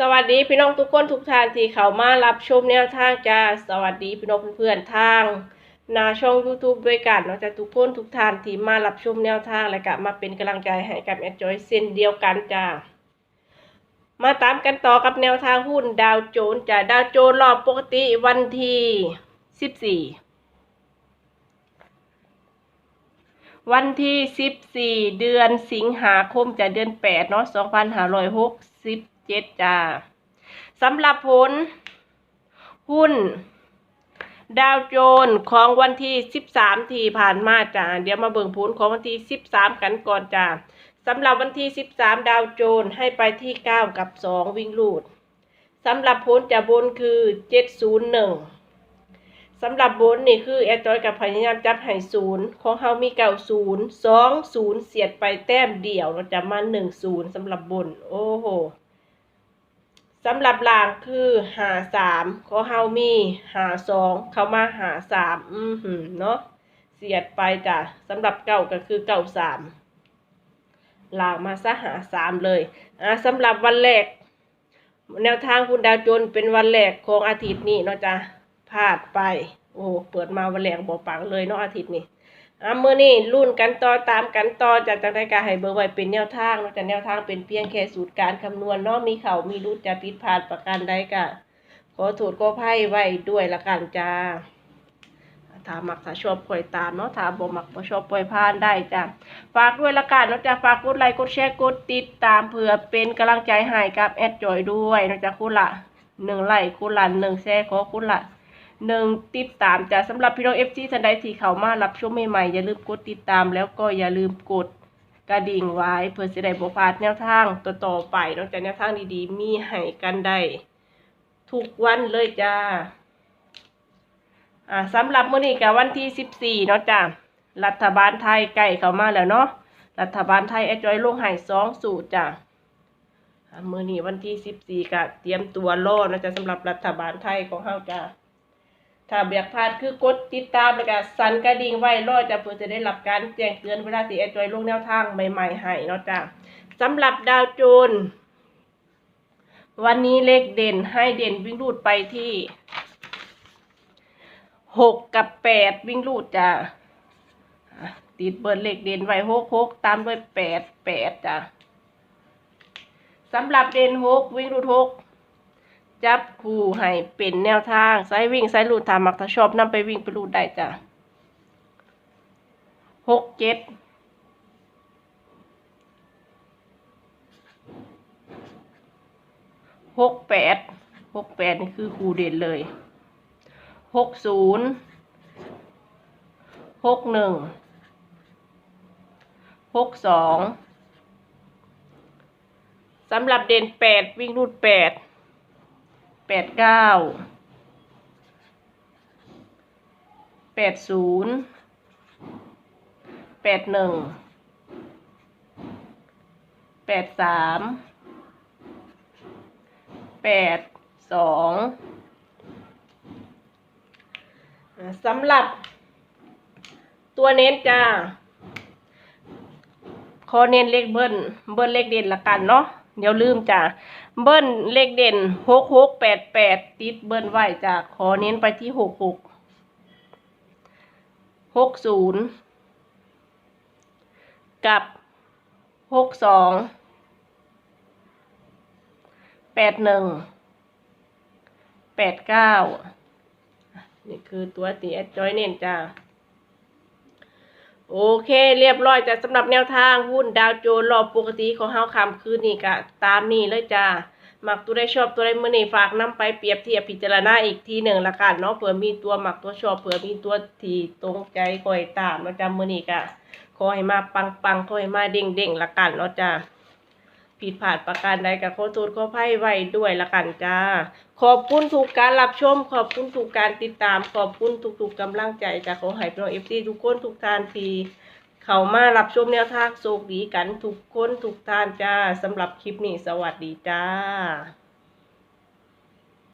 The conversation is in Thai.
สวัสดีพี่น้องทุกคนทุกท่านที่เข้ามารับชมแนวทางจ้าสวัสดีพี่น้องเพื่อนๆทางนาช่อง YouTube ด้วยกันเนาะจ้าทุกคนทุกท่านที่มารับชมแนวทางและก็มาเป็นกำลังใจให้กับแอดจอยเส้นเดียวกันจ้ามาตามกันต่อกับแนวทางหุ้นดาวโจนส์จ้าดาวโจนส์รอบปกติวันที่ 14 วันที่ 14 เดือนสิงหาคมจะเดือน8เนาะ 2567จ้าสำหรับผล หุ้น ดาวโจนส์ของวันที่ 13 ที่ผ่านมาจ้าเดี๋ยวมาเบิ่งผลของวันที่ 13 กันก่อนจ้าสำหรับวันที่ 13 ดาวโจนส์ให้ไปที่ 9 กับ 2 วิ่งลูดสำหรับผลจะบนคือ 701สำหรับบนนี่คือแอดจอยกับพยายามจับให้ศูนย์ของเฮามีเก่าศูนย์สองศูนย์เสียดไปแต้มเดียวเราจะมาหนึ่งศูนย์สำหรับบน โอ้โห สำหรับล่างคือหาสามเของเฮามีหาสองเขามาหาสามอือหืเนาะเสียดไปจ้ะสำหรับเก่าก็คือเก่าสามล่างมาซะหาสามเลยอะสำหรับวันแรก แนวทางคุณดาวโจนเป็นวันแรกของอาทิตย์นี้เนาะจ้ะพลาดไป โอ้เปิดมาวันแรงบอกปังเลยเนาะอาทิตย์นี้ อะมื้อนี้รุ่นกันต่อตามกันต่อจากจังได้การให้เบอร์ไว้เป็นแนวทางเนาะแต่แนวทางเป็นเพียงแค่สูตรการคำนวณเนาะมีเขามีรุดจะผิดพลาดประการใดก็ขอโทษก็ไพ่ไว้ด้วยละกันจ้าถ้ามักถ้าชอบปล่อยตามเนาะถ้าบ่มักบ่ชอบปล่อยผ่านได้จ้ะฝากด้วยละกันเนาะจ้ะฝากกดไลค์กดแชร์กดติดตามเพื่อเป็นกำลังใจให้กับแอดจอยด้วยเนาะจ้ะคุณละหนึ่งไลค์คุณละหนึ่งแชร์ขอคุณละ หนึ่งติดตามจ้ะสำหรับพี่น้องเอฟซีท่านใดที่เข้ามารับชมใหม่ๆอย่าลืมกดติดตามแล้วก็อย่าลืมกดกระดิ่งไว้เพื่อจะได้บ่พลาดแนวทางต่อๆไปนอกจากแนวทางดีๆ มีให้กันได้ทุกวันเลยจ้าอ่าสำหรับมื้อนี้กับวันที่สิบสี่เนาะจ้ะรัฐบาลไทยใกล้เข้ามาแล้วเนาะรัฐบาลไทยแอดจอยลงให้สองสูตรจ้ะอ่ามื้อนี้วันที่สิบสี่ก็เตรียมตัวรอนะจ๊ะสำหรับรัฐบาลไทยของเฮาจ้า ถ้าเบียกพลาดคือกดติดตามแล้วก็สั่นกระดิ่งไว้รอจะเพื่อจะได้รับการแจ้งเตือนเวลาที่แอดจอยลงแนวทางใหม่ๆให้เนาะจ้ะสำหรับดาวโจนวันนี้เลขเด่นให้เด่นวิ่งรูดไปที่หกกับแปดวิ่งรูดจ้ะอะติดเบิร์เลขเด่นไว้หกหกตามด้วยแปดแปดจ้ะสำหรับเด่นหกวิ่งรูดหก จับคู่ให้เป็นแนวทางสายวิ่งสายลูดถามักถ้าชอบนำไปวิ่งไปลูดได้จ้ะหกเจ็ดหกแปดหกแปดนี่คือคู่เด่นเลยหกศูนย์หกหนึ่งหกสองสำหรับเด่นแปดวิ่งรูดแปด แปดเก้าแปดศูนย์แปดหนึ่งแปดสามแปดสองสำหรับ ตัวเน้นจ้า ขอเน้นเลขเบิ้ลเบิ้ลเลขเด่นละกันเนาะ เดี๋ยวลืมจ้าเบิ้ลเลขเด่นหกหกแปดแปดติดเบิ้ลไวจ้ะขอเน้นไปที่หกหกหกศูนย์กับหกสองแปดหนึ่งแปดเก้านี่คือตัวตีแอดจอยเน้นจ้า โอเค เรียบร้อยจ้ะสำหรับแนวทางหุ้นดาวโจนส์รอบปกติของเฮาคำคืนนี้ก็ตามนี้เลยจ้ามักตัวได้ชอบตัวได้มื่อนี่ฝากนํไปเปรียบเทียบพิจารณาอีกทีหนึ่งละกันเนาะเผื่อมีตัวหมักตัวชอบเผื่อมีตัวที่ตรงใจคอยตามเนาะจ้ามื่อนี่ก็ขอให้มาปังปังๆขอให้มาเด้งเด้งๆละกันเนาะจ้า ผิดพลาดประการใดกับขอโทษขออภัยไว้ด้วยละกันจ้า ขอบคุณทุกการรับชม ขอบคุณทุกการติดตาม ขอบคุณทุกๆกำลังใจจากขอให้พี่น้องเอฟซีทุกคนทุกท่านทีเขามารับชมแนวทางโชคดีกันทุกคนทุกท่านจ้าสำหรับคลิปนี้สวัสดีจ้า